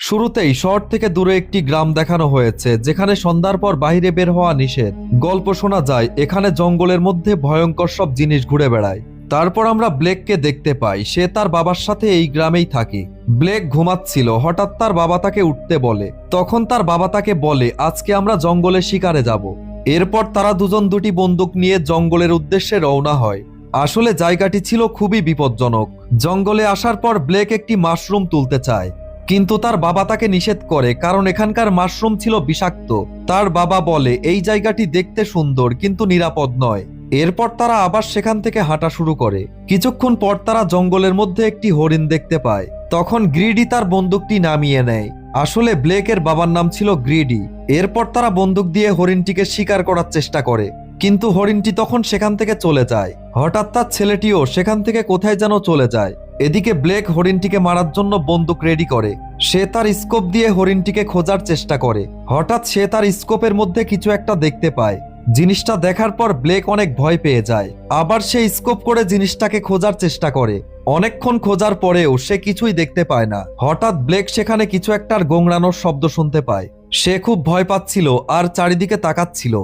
শুরুতেই শহর থেকে দূরে একটি গ্রাম দেখানো হয়েছে, যেখানে সন্ধ্যার পর বাইরে বের হওয়া নিষেধ। গল্প শোনা যায়, এখানে জঙ্গলের মধ্যে ভয়ঙ্কর সব জিনিস ঘুরে বেড়ায়। তারপর আমরা ব্লেককে দেখতে পাই, সে তার বাবার সাথে এই গ্রামেই থাকে। ব্লেক ঘুমাচ্ছিল, হঠাৎ তার বাবা তাকে উঠতে বলে। তখন তার বাবা তাকে বলে, আজকে আমরা জঙ্গলে শিকারে যাব। এরপর তারা দুজন দুটি বন্দুক নিয়ে জঙ্গলের উদ্দেশ্যে রওনা হয়। আসলে জায়গাটি ছিল খুবই বিপজ্জনক। জঙ্গলে আসার পর ব্লেক একটি মাশরুম তুলতে চায়। কিন্তু তার বাবা তাকে নিষেধ করে, কারণ এখানকার মাশরুম ছিল বিষাক্ত। তার বাবা বলে, এই জায়গাটি দেখতে সুন্দর, কিন্তু নিরাপদ নয়। এরপর তারা আবার সেখান থেকে হাঁটা শুরু করে। কিছুক্ষণ পর তারা জঙ্গলের মধ্যে একটি হরিণ দেখতে পায়। তখন গ্রিডি তার বন্দুকটি নামিয়ে নেয়। আসলে ব্লেকের বাবার নাম ছিল গ্রিডি। এরপর তারা বন্দুক দিয়ে হরিণটিকে শিকার করার চেষ্টা করে। কিন্তু হরিণটি তখন সেখান থেকে চলে যায়। হঠাৎ তার ছেলেটিও সেখান থেকে কোথায় যেন চলে যায়। এদিকে ব্লেক হরিণটিকে মারার জন্য বন্দুক রেডি করে। সে তার স্কোপ দিয়ে হরিণটিকে খোঁজার চেষ্টা করে। হঠাৎ সে তার স্কোপের মধ্যে কিছু একটা দেখতে পায়। জিনিসটা দেখার পর ব্লেক অনেক ভয় পেয়ে যায়। আবার সে স্কোপ করে জিনিসটাকে খোঁজার চেষ্টা করে। অনেকক্ষণ খোঁজার পরেও সে কিছুই দেখতে পায় না। হঠাৎ ব্লেক সেখানে কিছু একটার গোংড়ানোর শব্দ শুনতে পায়। সে খুব ভয় পাচ্ছিল আর চারিদিকে তাকাচ্ছিল।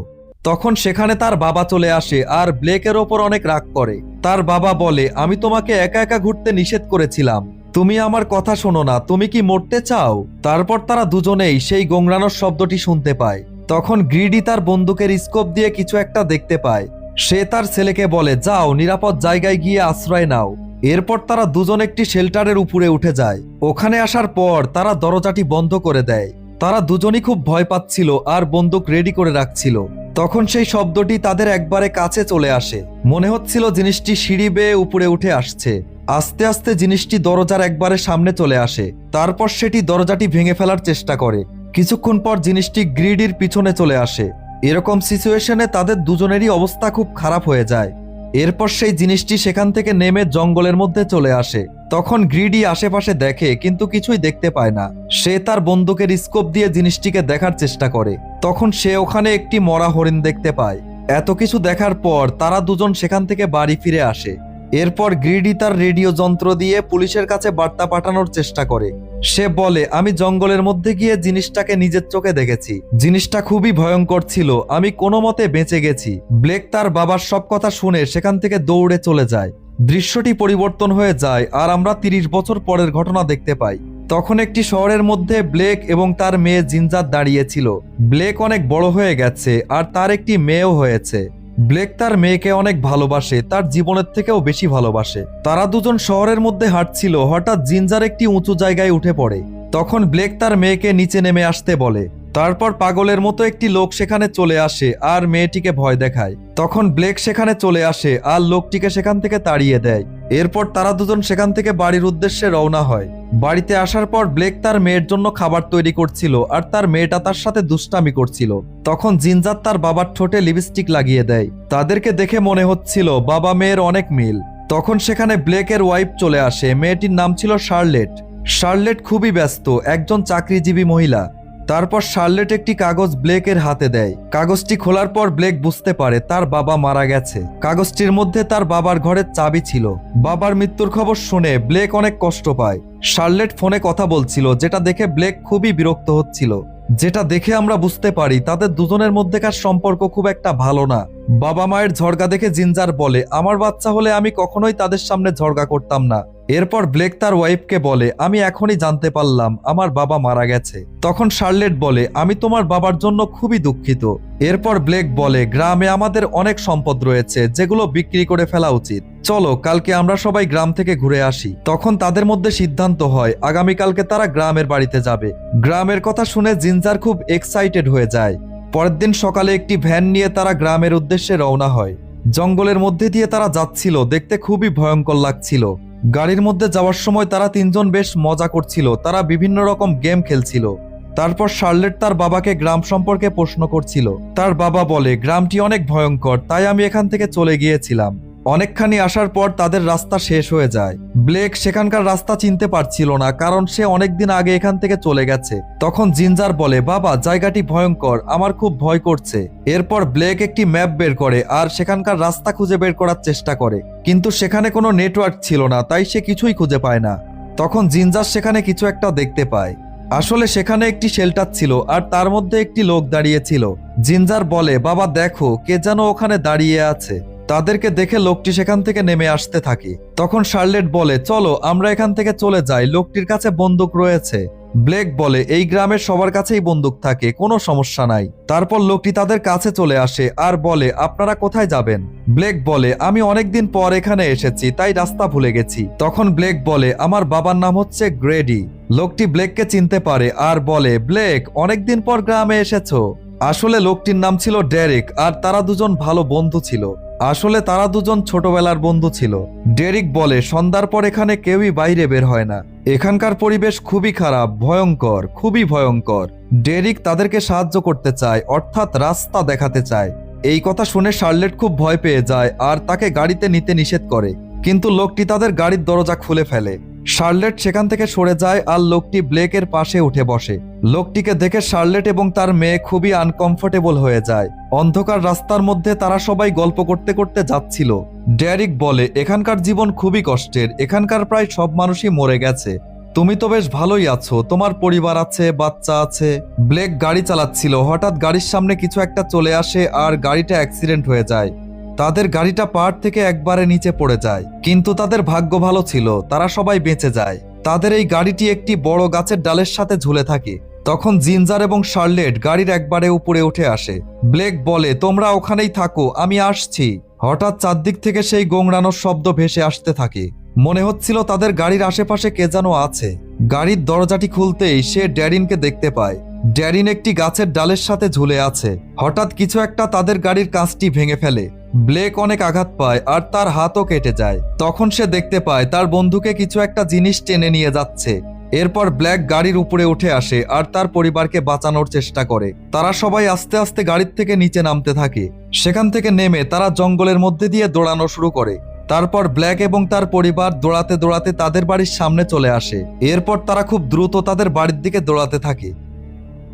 তখন সেখানে তার বাবা চলে আসে আর ব্লেকের ওপর অনেক রাগ করে। তার বাবা বলে, আমি তোমাকে একা একা ঘুরতে নিষেধ করেছিলাম। তুমি আমার কথা শোনো না, তুমি কি মরতে চাও? তারপর তারা দুজনেই সেই গোংরানোর শব্দটি শুনতে পায়। তখন গ্রিডি তার বন্দুকের স্কোপ দিয়ে কিছু একটা দেখতে পায়। সে তার ছেলেকে বলে, যাও, নিরাপদ জায়গায় গিয়ে আশ্রয় নাও। এরপর তারা দুজন একটি শেল্টারের উপরে উঠে যায়। ওখানে আসার পর তারা দরজাটি বন্ধ করে দেয়। তারা দুজনই খুব ভয় পাচ্ছিল আর বন্দুক রেডি করে রাখছিল। তখন সেই শব্দটি তাদের একবারে কাছে চলে আসে। মনে হচ্ছিল জিনিসটি সিঁড়ি বেয়ে উপরে উঠে আসছে। আস্তে আস্তে জিনিসটি দরজার একবারে সামনে চলে আসে। তারপর সেটি দরজাটি ভেঙে ফেলার চেষ্টা করে। কিছুক্ষণ পর জিনিসটি গ্রিডির পিছনে চলে আসে। এরকম সিচুয়েশনে তাদের দুজনেরই অবস্থা খুব খারাপ হয়ে যায়। এরপর সেই জিনিসটি সেখান থেকে নেমে জঙ্গলের মধ্যে চলে আসে। তখন গ্রিডি আশেপাশে দেখে, কিন্তু কিছুই দেখতে পায় না। সে তার বন্দুকের স্কোপ দিয়ে জিনিসটিকে দেখার চেষ্টা করে। তখন সে ওখানে একটি মরা হরিণ দেখতে পায়। এত কিছু দেখার পর তারা দুজন সেখান থেকে বাড়ি ফিরে আসে। এরপর গ্রিডি তার রেডিও যন্ত্র দিয়ে পুলিশের কাছে বার্তা পাঠানোর চেষ্টা করে। সে বলে, আমি জঙ্গলের মধ্যে গিয়ে জিনিসটাকে নিজের চোখে দেখেছি। জিনিসটা খুবই ভয়ঙ্কর ছিল। আমি কোনো মতে বেঁচে গেছি। ব্লেক তার বাবার সব কথা শুনে সেখান থেকে দৌড়ে চলে যায়। দৃশ্যটি পরিবর্তন হয়ে যায় আর আমরা তিরিশ বছর পরের ঘটনা দেখতে পাই। তখন একটি শহরের মধ্যে ব্লেক এবং তার মেয়ে জিনজার দাঁড়িয়েছিল। ব্লেক অনেক বড় হয়ে গেছে আর তার একটি মেয়েও হয়েছে। ব্লেক তার মেয়েকে অনেক ভালোবাসে, তার জীবনের থেকেও বেশি ভালোবাসে। তারা দুজন শহরের মধ্যে হাঁটছিল, হঠাৎ জিঞ্জার একটি উঁচু জায়গায় উঠে পড়ে। তখন ব্লেক তার মেয়েকে নিচে নেমে আসতে বলে। তারপর পাগলের মতো একটি লোক সেখানে চলে আসে আর মেয়েটিকে ভয় দেখায়। তখন ব্লেক সেখানে চলে আসে আর লোকটিকে সেখান থেকে তাড়িয়ে দেয়। এরপর তারা দুজন সেখান থেকে বাড়ির উদ্দেশ্যে রওনা হয়। বাড়িতে আসার পর ব্লেক তার মেয়ের জন্য খাবার তৈরি করছিল আর তার মেয়েটা তার সাথে দুষ্টামি করছিল। তখন জিনজার তার বাবার ঠোঁটে লিপস্টিক লাগিয়ে দেয়। তাদেরকে দেখে মনে হচ্ছিল বাবা মেয়ের অনেক মিল। তখন সেখানে ব্লেকের ওয়াইফ চলে আসে। মেয়েটির নাম ছিল শার্লেট। শার্লেট খুবই ব্যস্ত, একজন চাকরিজীবী মহিলা। তারপর শার্লেট একটি কাগজ ব্লেকের হাতে দেয়। কাগজটি খোলার পর ব্লেক বুঝতে পারে তার বাবা মারা গেছে। কাগজটির মধ্যে তার বাবার ঘরের চাবি ছিল। বাবার মৃত্যুর খবর শুনে ব্লেক অনেক কষ্ট পায়। শার্লেট ফোনে কথা বলছিল, যেটা দেখে ব্লেক খুবই বিরক্ত হচ্ছিল। যেটা দেখে আমরা বুঝতে পারি, তাদের দুজনের মধ্যেকার সম্পর্ক খুব একটা ভালো না। বাবা মায়ের ঝড়গা দেখে জিঞ্জার বলে, আমার বাচ্চা হলে আমি কখনোই তাদের সামনে ঝড়গা করতাম না। এরপর ব্লেক তার ওয়াইফকে বলে, আমি এখনই জানতে পারলাম আমার বাবা মারা গেছে। তখন শার্লেট বলে, আমি তোমার বাবার জন্য খুবই দুঃখিত। এরপর ব্লেক বলে, গ্রামে আমাদের অনেক সম্পদ রয়েছে, যেগুলো বিক্রি করে ফেলা উচিত। চলো, কালকে আমরা সবাই গ্রাম থেকে ঘুরে আসি। তখন তাদের মধ্যে সিদ্ধান্ত হয়, আগামীকালকে তারা গ্রামের বাড়িতে যাবে। গ্রামের কথা শুনে জিঞ্জার খুব এক্সাইটেড হয়ে যায়। পরের দিন সকালে একটি ভ্যান নিয়ে তারা গ্রামের উদ্দেশ্যে রওনা হয়। জঙ্গলের মধ্যে দিয়ে তারা যাচ্ছিল, দেখতে খুবই ভয়ঙ্কর লাগছিল। গাড়ির মধ্যে যাওয়ার সময় তারা তিনজন বেশ মজা করছিল। তারা বিভিন্ন রকম গেম খেলছিল। তারপর শার্লেট তার বাবাকে গ্রাম সম্পর্কে প্রশ্ন করছিল। তার বাবা বলে, গ্রামটি অনেক ভয়ঙ্কর, তাই আমি এখান থেকে চলে গিয়েছিলাম। অনেকখানি আসার পর তাদের রাস্তা শেষ হয়ে যায়। ব্লেক সেখানকার রাস্তা চিনতে পারছিল না কারণ সে অনেকদিন আগে এখান থেকে চলে গেছে। তখন জিঞ্জার বলে, বাবা, জায়গাটি ভয়ঙ্কর, আমার খুব ভয় করছে। এরপর ব্লেক একটি ম্যাপ বের করে আর সেখানকার রাস্তা খুঁজে বের করার চেষ্টা করে। কিন্তু সেখানে কোনো নেটওয়ার্ক ছিল না, তাই সে কিছুই খুঁজে পায় না। তখন জিঞ্জার সেখানে কিছু একটা দেখতে পায়। আসলে সেখানে একটি শেল্টার ছিল আর তার মধ্যে একটি লোক দাঁড়িয়ে ছিল। জিঞ্জার বলে, বাবা, দেখো, কে যেন ওখানে দাঁড়িয়ে আছে। তাদেরকে দেখে লোকটি সেখান থেকে নেমে আসতে থাকে। তখন শার্লেট বলে, চলো, আমরা এখান থেকে চলে যাই। লোকটির কাছে বন্দুক রয়েছে। ব্লেক বলে, এই গ্রামের সবার কাছেই বন্দুক থাকে, কোনো সমস্যা নাই। তারপর লোকটি তাদের কাছে চলে আসে আর বলে, আপনারা কোথায় যাবেন? ব্লেক বলে, আমি অনেকদিন পর এখানে এসেছি, তাই রাস্তা ভুলে গেছি। তখন ব্লেক বলে, আমার বাবার নাম হচ্ছে গ্রেডি। লোকটি ব্লেককে চিনতে পারে আর বলে, ব্লেক, অনেকদিন পর গ্রামে এসেছ। আসলে লোকটির নাম ছিল ডেরিক, আর তারা দুজন ভালো বন্ধু ছিল। আসলে তারা দুজন ছোটবেলার বন্ধু ছিল। ডেরিক বলে, সন্ধ্যার পর এখানে কেউই বাইরে বের হয় না। এখানকার পরিবেশ খুবই খারাপ, ভয়ঙ্কর, খুবই ভয়ঙ্কর। ডেরিক তাদেরকে সাহায্য করতে চায়, অর্থাৎ রাস্তা দেখাতে চায়। এই কথা শুনে শার্লেট খুব ভয় পেয়ে যায় আর তাকে গাড়িতে নিতে নিষেধ করে। কিন্তু লোকটি তাদের গাড়ির দরজা খুলে ফেলে। শার্লেট সেখান থেকে সরে যায় আর লোকটি ব্লেকের পাশে উঠে বসে। লোকটিকে দেখে শার্লেট এবং তার মেয়ে খুবই আনকমফোর্টেবল হয়ে যায়। অন্ধকার রাস্তার মধ্যে তারা সবাই গল্প করতে করতে যাচ্ছিল। ড্যারিক বলে, এখানকার জীবন খুবই কষ্টের। এখানকার প্রায় সব মানুষই মরে গেছে। তুমি তো বেশ ভালোই আছো। তোমার পরিবার আছে, বাচ্চা আছে। ব্লেক গাড়ি চালাচ্ছিল। হঠাৎ গাড়ির সামনে কিছু একটা চলে আসে আর গাড়িটা অ্যাক্সিডেন্ট হয়ে যায়। তাদের গাড়িটা পাহাড় থেকে একবারে নিচে পড়ে যায়। কিন্তু তাদের ভাগ্য ভালো ছিল, তারা সবাই বেঁচে যায়। তাদের এই গাড়িটি একটি বড় গাছের ডালের সাথে ঝুলে থাকে। তখন জিঞ্জার এবং শার্লেট গাড়ির একবারে উপরে উঠে আসে। ব্লেক বলে, তোমরা ওখানেই থাকো, আমি আসছি। হঠাৎ চারদিক থেকে সেই গোংড়ানোর শব্দ ভেসে আসতে থাকে। মনে হচ্ছিল তাদের গাড়ির আশেপাশে কে যেন আছে। গাড়ির দরজাটি খুলতেই সে ড্যারিনকে দেখতে পায়। ড্যারিন একটি গাছের ডালের সাথে ঝুলে আছে। হঠাৎ কিছু একটা তাদের গাড়ির কাঁচটি ভেঙে ফেলে। ব্লেক অনেক আঘাত পায় আর তার হাতও কেটে যায়। তখন সে দেখতে পায় তার বন্ধুকে কিছু একটা জিনিস টেনে নিয়ে যাচ্ছে। এরপর ব্ল্যাক গাড়ির উপরে উঠে আসে আর তার পরিবারকে বাঁচানোর চেষ্টা করে। তারা সবাই আস্তে আস্তে গাড়ির থেকে নিচে নামতে থাকে। সেখান থেকে নেমে তারা জঙ্গলের মধ্যে দিয়ে দৌড়ানো শুরু করে। তারপর ব্ল্যাক এবং তার পরিবার দৌড়াতে দৌড়াতে তাদের বাড়ির সামনে চলে আসে। এরপর তারা খুব দ্রুত তাদের বাড়ির দিকে দৌড়াতে থাকে।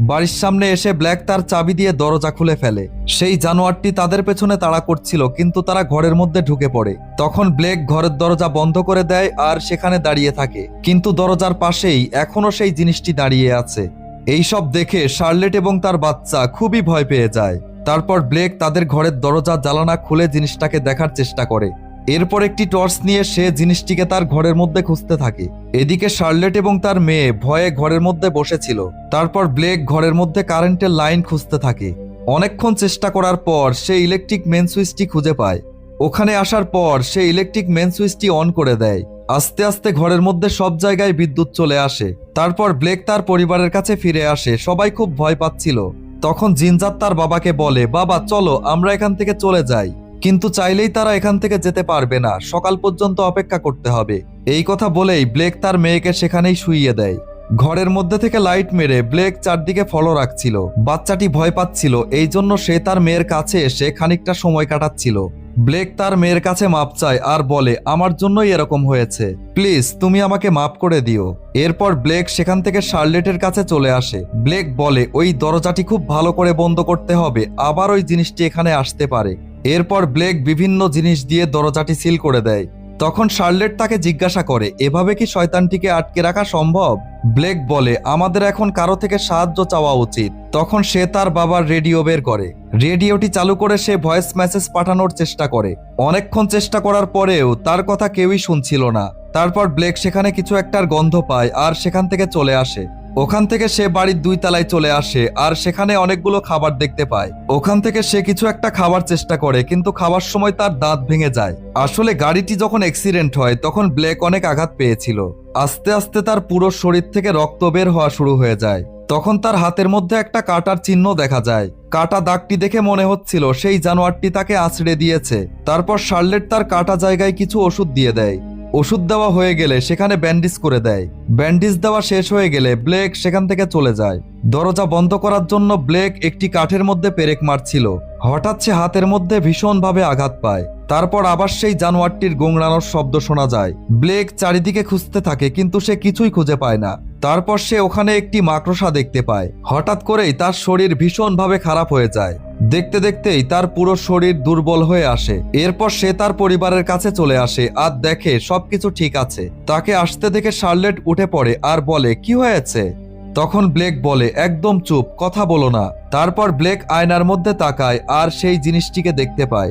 বাড়ির সামনে এসে ব্ল্যাক তার চাবি দিয়ে দরজা খুলে ফেলে। সেই জানোয়ারটি তাদের পেছনে তাড়া করছিল, কিন্তু তারা ঘরের মধ্যে ঢুকে পড়ে। তখন ব্লেক ঘরের দরজা বন্ধ করে দেয় আর সেখানে দাঁড়িয়ে থাকে। কিন্তু দরজার পাশেই এখনও সেই জিনিসটি দাঁড়িয়ে আছে। এই সব দেখে শার্লেট এবং তার বাচ্চা খুবই ভয় পেয়ে যায়। তারপর ব্লেক তাদের ঘরের দরজা জ্বালানা খুলে জিনিসটাকে দেখার চেষ্টা করে। এরপর একটি টর্চ নিয়ে সে জিনিসটিকে তার ঘরের মধ্যে খুঁজতে থাকে। এদিকে শার্লেট এবং তার মেয়ে ভয়ে ঘরের মধ্যে বসেছিল। তারপর ব্লেক ঘরের মধ্যে কারেন্টের লাইন খুঁজতে থাকে। অনেকক্ষণ চেষ্টা করার পর সে ইলেকট্রিক মেন সুইচটি খুঁজে পায়। ওখানে আসার পর সে ইলেকট্রিক মেন সুইচটি অন করে দেয়। আস্তে আস্তে ঘরের মধ্যে সব জায়গায় বিদ্যুৎ চলে আসে। তারপর ব্লেক তার পরিবারের কাছে ফিরে আসে। সবাই খুব ভয় পাচ্ছিল। তখন জিনজার তার বাবাকে বলে, বাবা, চলো, আমরা এখান থেকে চলে যাই। কিন্তু চাইলেই তারা এখান থেকে যেতে পারবে না। সকাল পর্যন্ত অপেক্ষা করতে হবে। এই কথা বলেই ব্লেক তার মেয়েকে সেখানেই শুইয়ে দেয়। ঘরের মধ্যে থেকে লাইট মেরে ব্লেক চারদিকে ফলো রাখছিল। বাচ্চাটি ভয় পাচ্ছিল, এই জন্য সে তার মেয়ের কাছে এসে খানিকটা সময় কাটাচ্ছিল। ব্লেক তার মেয়ের কাছে মাপ চায় আর বলে, আমার জন্যই এরকম হয়েছে। প্লিজ, তুমি আমাকে মাপ করে দিও। এরপর ব্লেক সেখান থেকে শার্লেটের কাছে চলে আসে। ব্লেক বলে, ওই দরজাটি খুব ভালো করে বন্ধ করতে হবে। আবার ওই জিনিসটি এখানে আসতে পারে। এরপর ব্লেক বিভিন্ন জিনিস দিয়ে দরজাটি সিল করে দেয়। তখন শার্লেট তাকে জিজ্ঞাসা করে, এভাবে কি শয়তানটিকে আটকে রাখা সম্ভব? ব্লেক বলে, আমাদের এখন কারও থেকে সাহায্য চাওয়া উচিত। তখন সে তার বাবার রেডিও বের করে। রেডিওটি চালু করে সে ভয়েস মেসেজ পাঠানোর চেষ্টা করে। অনেকক্ষণ চেষ্টা করার পরেও তার কথা কেউই শুনছিল না। তারপর ব্লেক সেখানে কিছু একটার গন্ধ পায় আর সেখান থেকে চলে আসে। ওখান থেকে সে বাড়ির দুই তলায় চলে আসে আর সেখানে অনেকগুলো খাবার দেখতে পায়। ওখান থেকে সে কিছু একটা খাবার চেষ্টা করে, কিন্তু খাবার সময় তার দাঁত ভেঙে যায়। আসলে গাড়িটি যখন অ্যাক্সিডেন্ট হয়, তখন ব্লেক অনেক আঘাত পেয়েছিল। আস্তে আস্তে তার পুরো শরীর থেকে রক্ত বের হওয়া শুরু হয়ে যায়। তখন তার হাতের মধ্যে একটা কাটার চিহ্ন দেখা যায়। কাটা দাগটি দেখে মনে হচ্ছিল, সেই জানোয়ারটি তাকে আছড়ে দিয়েছে। তারপর শার্লেট তার কাটা জায়গায় কিছু ওষুধ দিয়ে দেয়। ওষুধ দেওয়া হয়ে গেলে সেখানে ব্যান্ডেজ করে দেয়। ব্যান্ডেজ দেওয়া শেষ হয়ে গেলে ব্লেক সেখান থেকে চলে যায়। দরজা বন্ধ করার জন্য ব্লেক একটি কাঠের মধ্যে পেরেক মারছিল। হঠাৎ সে হাতের মধ্যে ভীষণভাবে আঘাত পায়। তারপর আবার সেই জানোয়ারটির গোংড়ানোর শব্দ শোনা যায়। ব্লেক চারিদিকে খুঁজতে থাকে, কিন্তু সে কিছুই খুঁজে পায় না। তারপর সে ওখানে একটি মাকড়সা দেখতে পায়। হঠাৎ করেই তার শরীর ভীষণভাবে খারাপ হয়ে যায়। দেখতে দেখতেই তার পুরো শরীর দুর্বল হয়ে আসে। এরপর সে তার পরিবারের কাছে চলে আসে আর দেখে সবকিছু ঠিক আছে। তাকে আসতে দেখে শার্লেট উঠে পড়ে আর বলে, কি হয়েছে? তখন ব্লেক বলে, একদম চুপ, কথা বলো না। তারপর ব্লেক আয়নার মধ্যে তাকায় আর সেই জিনিসটিকে দেখতে পায়।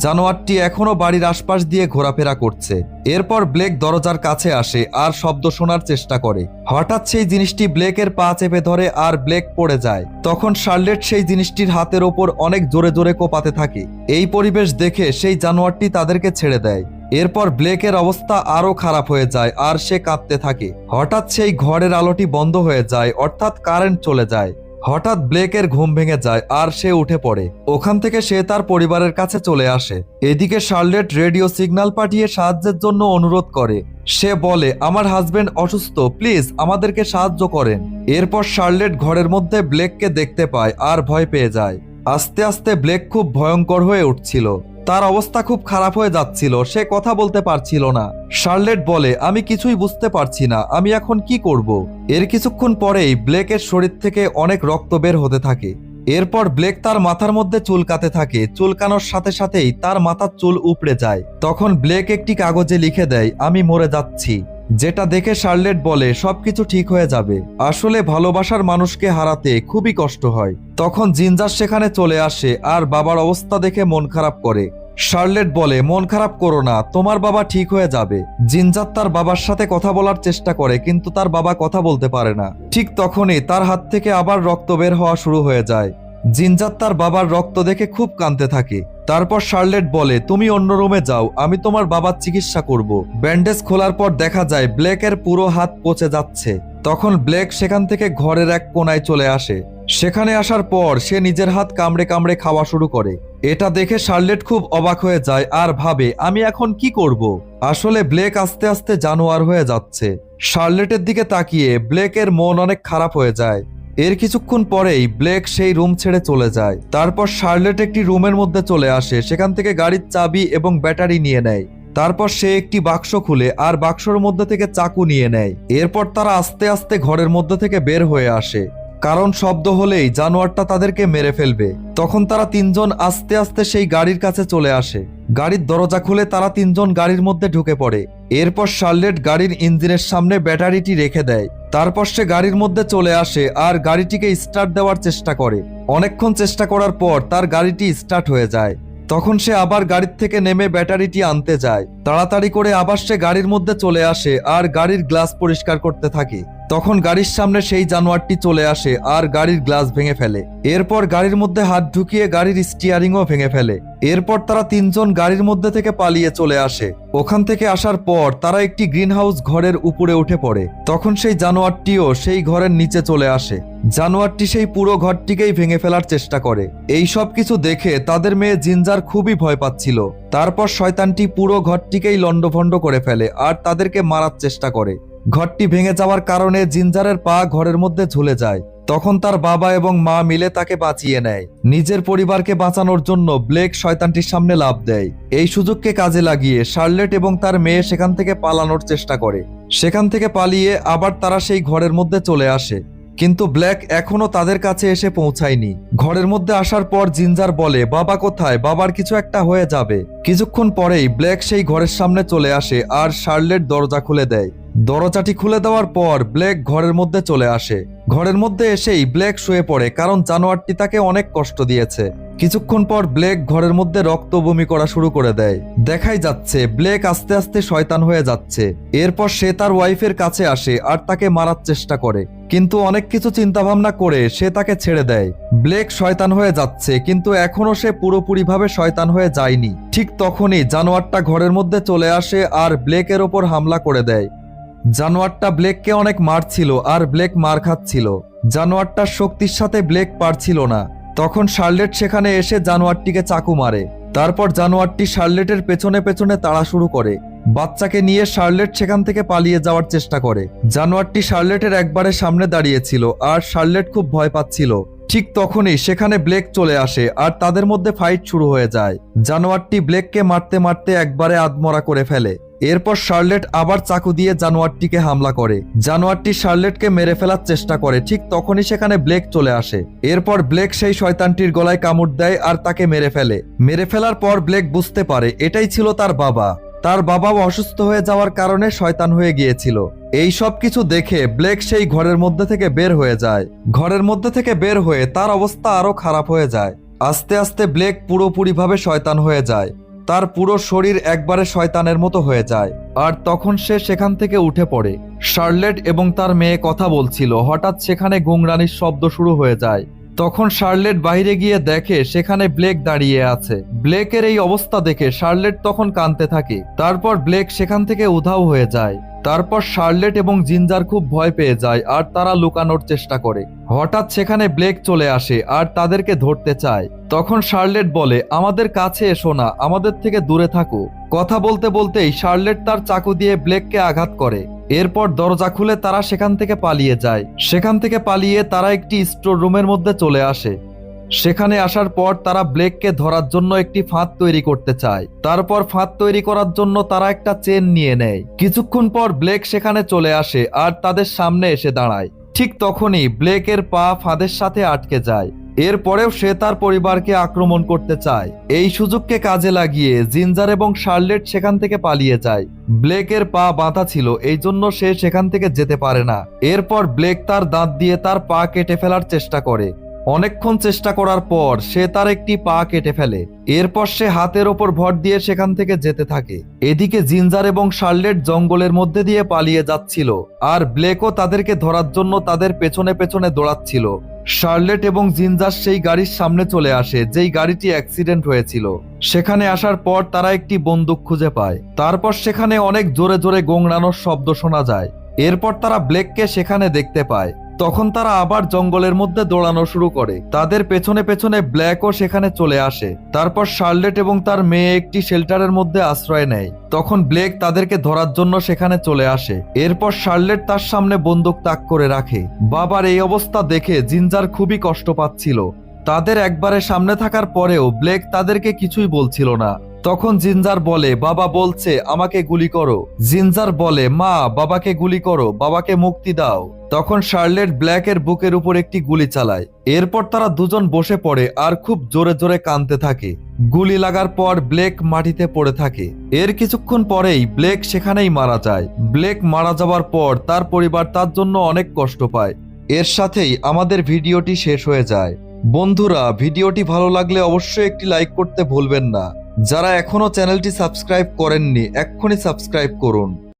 জানোয়ারটি এখনও বাড়ির আশপাশ দিয়ে ঘোরাফেরা করছে। এরপর ব্লেক দরজার কাছে আসে আর শব্দ শোনার চেষ্টা করে। হঠাৎ সেই জিনিসটি ব্লেকের পা চেপে ধরে আর ব্লেক পড়ে যায়। তখন শার্লেট সেই জিনিসটির হাতের ওপর অনেক জোরে জোরে কোপাতে থাকে। এই পরিবেশ দেখে সেই জানোয়ারটি তাদেরকে ছেড়ে দেয়। এরপর ব্লেকের অবস্থা আরও খারাপ হয়ে যায় আর সে কাঁদতে থাকে। হঠাৎ সেই ঘরের আলোটি বন্ধ হয়ে যায়, অর্থাৎ কারেন্ট চলে যায়। হঠাৎ ব্লেকের ঘুম ভেঙে যায় আর সে উঠে পড়ে। ওখান থেকে সে তার পরিবারের কাছে চলে আসে। এদিকে শার্লেট রেডিও সিগন্যাল পাঠিয়ে সাহায্যের জন্য অনুরোধ করে। সে বলে, আমার হাজবেন্ড অসুস্থ, প্লিজ আমাদেরকে সাহায্য করেন। এরপর শার্লেট ঘরের মধ্যে ব্লেককে দেখতে পায় আর ভয় পেয়ে যায়। আস্তে আস্তে ব্লেক খুব ভয়ঙ্কর হয়ে উঠছিল। তার অবস্থা খুব খারাপ হয়ে যাচ্ছিল, সে কথা বলতে পারছিল না। শার্লেট বলে, আমি কিছুই বুঝতে পারছি না, আমি এখন কি করব? এর কিছুক্ষণ পরেই ব্লেকের শরীর থেকে অনেক রক্ত বের হতে থাকে। এরপর ব্লেক তার মাথার মধ্যে চুলকাতে থাকে চুলকানোর সাথে সাথেই তার মাথার চুল উপড়ে যায়। তখন ব্লেক একটি কাগজে লিখে দেয়, আমি মরে যাচ্ছি। যেটা দেখে শার্লেট বলে, সবকিছু ঠিক হয়ে যাবে। আসলে ভালোবাসার মানুষকে হারাতে খুবই কষ্ট হয়। তখন জিঞ্জার সেখানে চলে আসে আর বাবার অবস্থা দেখে মন খারাপ করে। শার্লেট বলে, মন খারাপ করো না, তোমার বাবা ঠিক হয়ে যাবে। জিঞ্জার তার বাবার সাথে কথা বলার চেষ্টা করে, কিন্তু তার বাবা কথা বলতে পারে না। ঠিক তখনই তার হাত থেকে আবার রক্ত বের হওয়া শুরু হয়ে যায়। জিঞ্জার তার বাবার রক্ত দেখে খুব কাঁদতে থাকে। তারপর শার্লেট বলে, তুমি অন্য রুমে যাও, আমি তোমার বাবার চিকিৎসা করব। ব্যান্ডেজ খোলার পর দেখা যায় ব্লেকের পুরো হাত পচে যাচ্ছে। তখন ব্লেক সেখান থেকে ঘরের এক কোনায় চলে আসে। সেখানে আসার পর সে নিজের হাত কামড়ে কামড়ে খাওয়া শুরু করে। এটা দেখে শার্লেট খুব অবাক হয়ে যায় আর ভাবে, আমি এখন কি করব? আসলে ব্লেক আস্তে আস্তে জানোয়ার হয়ে যাচ্ছে। শার্লেটের দিকে তাকিয়ে ব্লেকের মন অনেক খারাপ হয়ে যায়। এর কিছুক্ষণ পরেই ব্লেক সেই রুম ছেড়ে চলে যায়। তারপর শার্লেট একটি রুমের মধ্যে চলে আসে, সেখান থেকে গাড়ির চাবি এবং ব্যাটারি নিয়ে নেয়। তারপর সে একটি বাক্স খুলে আর বাক্সর মধ্যে থেকে চাকু নিয়ে নেয়। এরপর তারা আস্তে আস্তে ঘরের মধ্যে থেকে বের হয়ে আসে। কারণ শব্দ হলেই জানোয়ারটা তাদেরকে মেরে ফেলবে। তখন তারা তিনজন আস্তে আস্তে সেই গাড়ির কাছে চলে আসে। গাড়ির দরজা খুলে তারা তিনজন গাড়ির মধ্যে ঢুকে পড়ে। এরপর শার্লেট গাড়ির ইঞ্জিনের সামনে ব্যাটারিটি রেখে দেয়। তারপর সে গাড়ির মধ্যে চলে আসে আর গাড়িটিকে স্টার্ট দেওয়ার চেষ্টা করে। অনেকক্ষণ চেষ্টা করার পর তার গাড়িটি স্টার্ট হয়ে যায়। তখন সে আবার গাড়ির থেকে নেমে ব্যাটারিটি আনতে যায়। তাড়াতাড়ি করে আবার সে গাড়ির মধ্যে চলে আসে আর গাড়ির গ্লাস পরিষ্কার করতে থাকে। তখন গাড়ির সামনে সেই জানোয়ারটি চলে আসে আর গাড়ির গ্লাস ভেঙে ফেলে। এরপর গাড়ির মধ্যে হাত ঢুকিয়ে গাড়ির স্টিয়ারিংও ভেঙে ফেলে। এরপর তারা তিনজন গাড়ির মধ্যে থেকে পালিয়ে চলে আসে। ওখান থেকে আসার পর তারা একটি গ্রিনহাউস ঘরের উপরে উঠে পড়ে। তখন সেই জানোয়ারটিও সেই ঘরের নিচে চলে আসে। জানোয়ারটি সেই পুরো ঘরটিকেই ভেঙে ফেলার চেষ্টা করে। এই সব কিছু দেখে তাদের মেয়ে জিঞ্জার খুবই ভয় পাচ্ছিল। তারপর শয়তানটি পুরো ঘরটিকেই লণ্ডভণ্ড করে ফেলে আর তাদেরকে মারার চেষ্টা করে। ঘরটি ভেঙে যাওয়ার কারণে জিঞ্জারের পা ঘরের মধ্যে ঝুলে যায়। তখন তার বাবা এবং মা মিলে তাকে বাঁচিয়ে নেয়। নিজের পরিবারকে বাঁচানোর জন্য ব্লেক শয়তানটির সামনে লাভ দেয়। এই সুযোগকে কাজে লাগিয়ে শার্লেট এবং তার মেয়ে সেখান থেকে পালানোর চেষ্টা করে। সেখান থেকে পালিয়ে আবার তারা সেই ঘরের মধ্যে চলে আসে। কিন্তু ব্ল্যাক এখনও তাদের কাছে এসে পৌঁছায়নি। ঘরের মধ্যে আসার পর জিঞ্জার বলে, বাবা কোথায়? বাবার কিছু একটা হয়ে যাবে। কিছুক্ষণ পরেই ব্ল্যাক সেই ঘরের সামনে চলে আসে আর শার্লেট দরজা খুলে দেয়। দরজাটি খুলে দেওয়ার পর ব্ল্যাক ঘরের মধ্যে চলে আসে। ঘরের মধ্যে এসেই ব্ল্যাক শুয়ে পড়ে, কারণ জানোয়ারটি তাকে অনেক কষ্ট দিয়েছে। কিছুক্ষণ পর ব্লেক ঘরের মধ্যে রক্ত বমি করা শুরু করে দেয়। দেখাই যাচ্ছে ব্লেক আস্তে আস্তে শয়তান হয়ে যাচ্ছে। এরপর সে তার ওয়াইফের কাছে আসে আর তাকে মারার চেষ্টা করে। কিন্তু অনেক কিছু চিন্তা ভাবনা করে সে তাকে ছেড়ে দেয়। ব্লেক শয়তান হয়ে যাচ্ছে, কিন্তু এখনও সে পুরোপুরিভাবে শয়তান হয়ে যায়নি। ঠিক তখনই জানোয়ারটা ঘরের মধ্যে চলে আসে আর ব্লেকের ওপর হামলা করে দেয়। জানোয়ারটা ব্লেককে অনেক মারছিল আর ব্লেক মার খাচ্ছিল। জানোয়ারটার শক্তির সাথে ব্লেক পারছিল না। তখন শার্লেট সেখানে এসে জানোয়ারটিকে চাকু মারে। তারপর জানোয়ারটি শার্লেটের পেছনে পেছনে তাড়া শুরু করে। বাচ্চাকে নিয়ে শার্লেট সেখান থেকে পালিয়ে যাওয়ার চেষ্টা করে। জানোয়ারটি শার্লেটের একবারে সামনে দাঁড়িয়েছিল আর শার্লেট খুব ভয় পাচ্ছিল। ঠিক তখনই সেখানে ব্লেক চলে আসে আর তাদের মধ্যে ফাইট শুরু হয়ে যায়। জানোয়ারটি ব্লেককে মারতে মারতে একবারে আদমরা করে ফেলে। এরপর শার্লেট আবার চাকু দিয়ে জানোয়ারটিকে হামলা করে। জানোয়ারটি শার্লেটকে মেরে ফেলার চেষ্টা করে, ঠিক তখনই সেখানে ব্লেক চলে আসে। এরপর ব্লেক সেই শয়তানটির গলায় কামড় দেয় আর তাকে মেরে ফেলে। মেরে ফেলার পর ব্লেক বুঝতে পারে এটাই ছিল তার বাবা। তার বাবাও অসুস্থ হয়ে যাওয়ার কারণে শয়তান হয়ে গিয়েছিল। এই সব কিছু দেখে ব্লেক সেই ঘরের মধ্যে থেকে বের হয়ে যায়। ঘরের মধ্যে থেকে বের হয়ে তার অবস্থা আরও খারাপ হয়ে যায়। আস্তে আস্তে ব্লেক পুরোপুরিভাবে শয়তান হয়ে যায়। তার পুরো শরীর একবারে শয়তানের মতো হয়ে যায়। আর তখন সে সেখান থেকে উঠে পড়ে। শার্লেট এবং তার মেয়ে কথা বলছিল, হঠাৎ সেখানে গুংরানির শব্দ শুরু হয়ে যায়। তখন শার্লেট বাইরে গিয়ে দেখে সেখানে ব্লেক দাঁড়িয়ে আছে। ব্লেকের এই অবস্থা দেখে শার্লেট তখন কাঁদতে থাকে। তারপর ব্লেক সেখান থেকে উধাও হয়ে যায়। তারপর শার্লেট এবং জিঞ্জার খুব ভয় পেয়ে যায় আর তারা লুকানোর চেষ্টা করে। হঠাৎ সেখানে ব্লেক চলে আসে আর তাদেরকে ধরতে চায়। তখন শার্লেট বলে, আমাদের কাছে এসো না, আমাদের থেকে দূরে থাকো। কথা বলতে বলতেই শার্লেট তার চাকু দিয়ে ব্লেককে আঘাত করে। এরপর দরজা খুলে তারা সেখান থেকে পালিয়ে যায়। সেখান থেকে পালিয়ে তারা একটি স্টোর রুমের মধ্যে চলে আসে। সেখানে আসার পর তারা ব্লেককে ধরার জন্য একটি ফাঁদ তৈরি করতে চায়। তারপর ফাঁদ তৈরি করার জন্য তারা একটা চেন নিয়ে নেয়। কিছুক্ষণ পর ব্লেক সেখানে চলে আসে আর তাদের সামনে এসে দাঁড়ায়। ঠিক তখনই ব্লেকের পা ফাঁদের সাথে আটকে যায়। এরপরেও সে তার পরিবারকে আক্রমণ করতে চায়। এই সুযোগকে কাজে লাগিয়ে জিঞ্জার এবং শার্লেট সেখান থেকে পালিয়ে যায়। ব্লেকের পা বাঁধা ছিল, এই জন্য সে সেখান থেকে যেতে পারে না। এরপর ব্লেক তার দাঁত দিয়ে তার পা কেটে ফেলার চেষ্টা করে। অনেকক্ষণ চেষ্টা করার পর সে তার একটি পা কেটে ফেলে। এরপর সে হাতের ওপর ভর দিয়ে সেখান থেকে যেতে থাকে। এদিকে জিঞ্জার এবং শার্লেট জঙ্গলের মধ্যে দিয়ে পালিয়ে যাচ্ছিল আর ব্লেকও তাদেরকে ধরার জন্য তাদের পেছনে পেছনে দৌড়াচ্ছিল। শার্লেট এবং জিঞ্জার সেই গাড়ির সামনে চলে আসে, যেই গাড়িটি অ্যাক্সিডেন্ট হয়েছিল। সেখানে আসার পর তারা একটি বন্দুক খুঁজে পায়। তারপর সেখানে অনেক জোরে জোরে গোংড়ানোর শব্দ শোনা যায়। এরপর তারা ব্লেককে সেখানে দেখতে পায়। তখন তারা আবার জঙ্গলের মধ্যে দৌড়ানো শুরু করে। তাদের পেছনে পেছনে ব্ল্যাকও সেখানে চলে আসে। তারপর শার্লেট এবং তার মেয়ে একটি শেল্টারের মধ্যে আশ্রয় নেয়। তখন ব্লেক তাদেরকে ধরার জন্য সেখানে চলে আসে। এরপর শার্লেট তার সামনে বন্দুক তাক করে রাখে। বাবার এই অবস্থা দেখে জিঞ্জার খুবই কষ্ট পাচ্ছিল। তাদের একবারে সামনে থাকার পরেও ব্লেক তাদেরকে কিছুই বলছিল না। তখন জিঞ্জার বলে, বাবা বলছে আমাকে গুলি করো। জিঞ্জার বলে, মা, বাবাকে গুলি করো, বাবাকে মুক্তি দাও। তখন শার্লেট ব্ল্যাকের বুকের উপর একটি গুলি চালায়। এরপর তারা দুজন বসে পড়ে আর খুব জোরে জোরে কাঁদতে থাকে। গুলি লাগার পর ব্লেক মাটিতে পড়ে থাকে। এর কিছুক্ষণ পরেই ব্লেক সেখানেই মারা যায়। ব্লেক মারা যাওয়ার পর তার পরিবার তার জন্য অনেক কষ্ট পায়। এর সাথেই আমাদের ভিডিওটি শেষ হয়ে যায়। বন্ধুরা, ভিডিওটি ভালো লাগলে অবশ্যই একটি লাইক করতে ভুলবেন না। যারা এখনও চ্যানেলটি সাবস্ক্রাইব করেননি, এক্ষুনি সাবস্ক্রাইব করুন।